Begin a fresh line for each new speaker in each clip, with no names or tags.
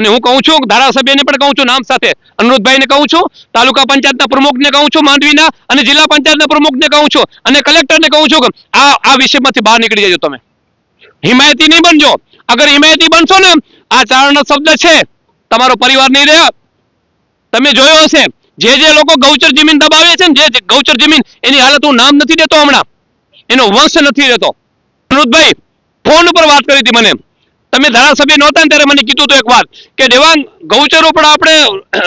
અને હું કહું છું, ધારાસભ્યને પણ કહું છું નામ સાથે. અનુરોધભાઈને કહું છું, તાલુકા પંચાયતના પ્રમુખને કહું છું, માંડવીના અને જિલ્લા પંચાયતના પ્રમુખને કહું છું અને કલેક્ટરને કહું છું કે આ આ વિષયમાંથી બહાર નીકળી જજો તમે. હિમાયતી નહીં બનજો. અગર હિમાયતી બનશો ને, આ ચારણનો શબ્દ છે, તમારો પરિવાર નહીં રહે તમે જોયો હશે, જે જે લોકો ગૌચર જમીન દબાવે છે ને, જે ગૌચર જમીન, એની હાલત હું નામ નથી દેતો હમણાં. એનો વંશ નથી રહેતો. અનુરોધભાઈ ફોન ઉપર વાત કરી હતી મને. તમે ધારાસભ્ય નહોતા ત્યારે મને કીધું હતું એક વાત કે દેવાંગ ગૌચરોપણ આપણે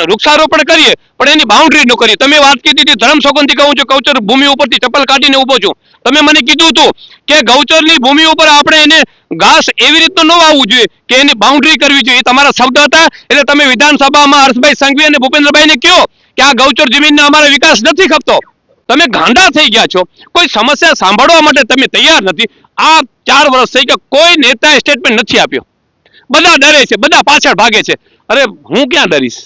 વૃક્ષારોપણ કરીએ, પણ એની બાઉન્ડ્રી નું કરીએ. તમે વાત કીધી હતી, ધર્મ સોગંદથી કહું છું, ગૌચર ભૂમિ ઉપરથી ચપ્પલ કાઢીને ઊભો છું. તમે મને કીધું હતું કે ગૌચરની ભૂમિ ઉપર આપણે એને ઘાસ એવી રીતનું ન આવવું જોઈએ કે એની બાઉન્ડ્રી કરવી જોઈએ. એ તમારા શબ્દ હતા. એટલે તમે વિધાનસભામાં હર્ષભાઈ સંઘવી અને ભૂપેન્દ્રભાઈને કહો કે આ ગૌચર જમીનનો અમારે વિકાસ નથી ખપતો. તમે ગાંડા થઈ ગયા છો. કોઈ સમસ્યા સાંભળવા માટે તમે તૈયાર નથી. આ ચાર વર્ષ થઈ ગયા કોઈ નેતાએ સ્ટેટમેન્ટ નથી આપ્યો. બધા ડરે છે, બધા પાછળ ભાગે છે. અરે, હું ક્યાં ડરીશ?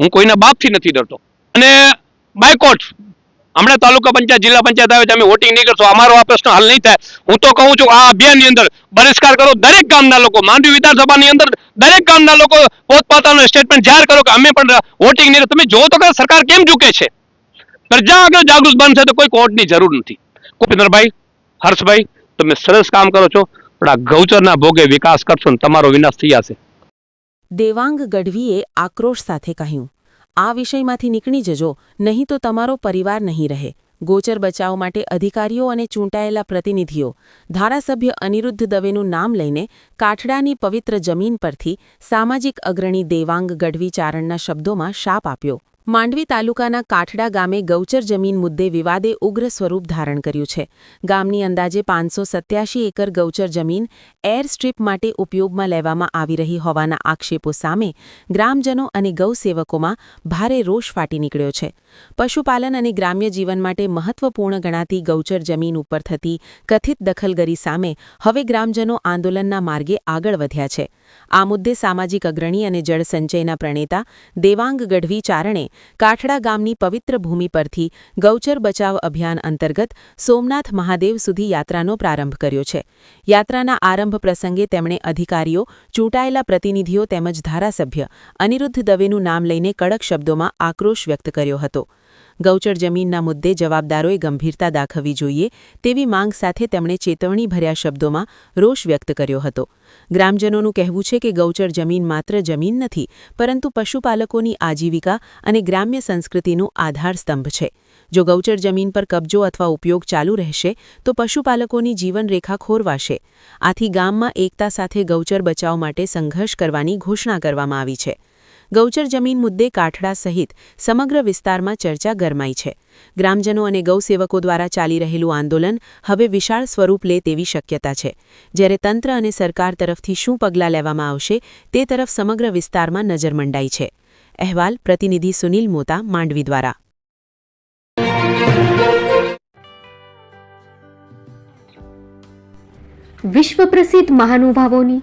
હું કોઈના બાપથી નથી ડરતો. અને બાયકોટ, હમણાં તાલુકા પંચાયત, જિલ્લા પંચાયત આવે અમે વોટિંગ નહીં કરશો અમારો આ પ્રશ્ન હલ નહીં થાય. હું તો કહું છું, આ અભિયાનની અંદર બહિષ્કાર કરો દરેક ગામના લોકો. માંડવી વિધાનસભાની અંદર દરેક ગામના લોકો પોતપોતાનું સ્ટેટમેન્ટ જાહેર કરો કે અમે પણ વોટિંગ નહીં તમે જોવો તો કે સરકાર કેમ ઝૂકે છે? પ્રજા આગળ જાગૃત બનશે તો કોઈ કોર્ટની જરૂર નથી. કુપિન્દ્રભાઈ હર્ષભાઈ, તમે સરસ કામ કરો છો, પણ આ ગૌચરના ભોગે વિકાસ કરશો ને તમારો વિનાશ થઈ જશે
દેવાંગ ગઢવીએ આક્રોશ સાથે કહ્યું, આ વિષયમાંથી નીકળી જજો, નહીં તો તમારો પરિવાર નહીં રહે. ગોચર બચાવ માટે અધિકારીઓ અને ચૂંટાયેલા પ્રતિનિધિઓ, ધારાસભ્ય અનિરુદ્ધ દવેનું નામ લઈને કાઠડાની પવિત્ર જમીન પરથી સામાજિક અગ્રણી દેવાંગ ગઢવી ચારણના શબ્દોમાં શાપ આપ્યો. માંડવી તાલુકાના કાઠડા ગામે ગૌચર જમીન મુદ્દે વિવાદે ઉગ્ર સ્વરૂપ ધારણ કર્યું છે. ગામની અંદાજે પાંચસો સત્યાશી એકર ગૌચર જમીન એર સ્ટ્રીપ માટે ઉપયોગમાં લેવામાં આવી રહી હોવાના આક્ષેપો સામે ગ્રામજનો અને ગૌસેવકોમાં ભારે રોષ ફાટી નીકળ્યો છે. પશુપાલન અને ગ્રામ્ય જીવન માટે મહત્વપૂર્ણ ગણાતી ગૌચર જમીન ઉપર થતી કથિત દખલગરી સામે હવે ગ્રામજનો આંદોલનના માર્ગે આગળ વધ્યા છે. આ મુદ્દે સામાજિક અગ્રણી અને જળસંચયના પ્રણેતા દેવાંગ ગઢવી ચારણે કાઠડા ગામની પવિત્ર ભૂમિ પરથી ગૌચર બચાવ અભિયાન અંતર્ગત સોમનાથ મહાદેવ સુધી યાત્રાનો પ્રારંભ કર્યો છે. યાત્રાના આરંભ પ્રસંગે તેમણે અધિકારીઓ, ચૂંટાયેલા પ્રતિનિધિઓ તેમજ ધારાસભ્ય અનિરુદ્ધ દવેનું નામ લઈને કડક શબ્દોમાં આક્રોશ વ્યક્ત કર્યો હતો. ગૌચર જમીનના મુદ્દે જવાબદારોએ ગંભીરતા દાખવવી જોઈએ તેવી માંગ સાથે તેમણે ચેતવણીભર્યા શબ્દોમાં રોષ વ્યક્ત કર્યો હતો. ગ્રામજનોનું કહેવું છે કે ગૌચર જમીન માત્ર જમીન નથી, પરંતુ પશુપાલકોની આજીવિકા અને ગ્રામ્ય સંસ્કૃતિનું આધારસ્તંભ છે. જો ગૌચર જમીન પર કબજો અથવા ઉપયોગ ચાલુ રહેશે, તો પશુપાલકોની જીવનરેખા ખોરવાશે. આથી ગામમાં એકતા સાથે ગૌચર બચાવ માટે સંઘર્ષ કરવાની ઘોષણા કરવામાં આવી છે. ગૌચર જમીન મુદ્દે કાઠડા સહિત સમગ્ર વિસ્તારમાં ચર્ચા ગરમાઈ છે. ગ્રામજનો અને ગૌસેવકો દ્વારા ચાલી રહેલું આંદોલન હવે વિશાળ સ્વરૂપ લે તેવી શક્યતા છે. જ્યારે તંત્ર અને સરકાર તરફથી શું પગલાં લેવામાં આવશે તે તરફ સમગ્ર વિસ્તારમાં નજર મંડાઈ છે. અહેવાલ પ્રતિનિધિ સુનિલ મોતા, માંડવી દ્વારા.
વિશ્વ પ્રસિદ્ધ મહાનુભાવોની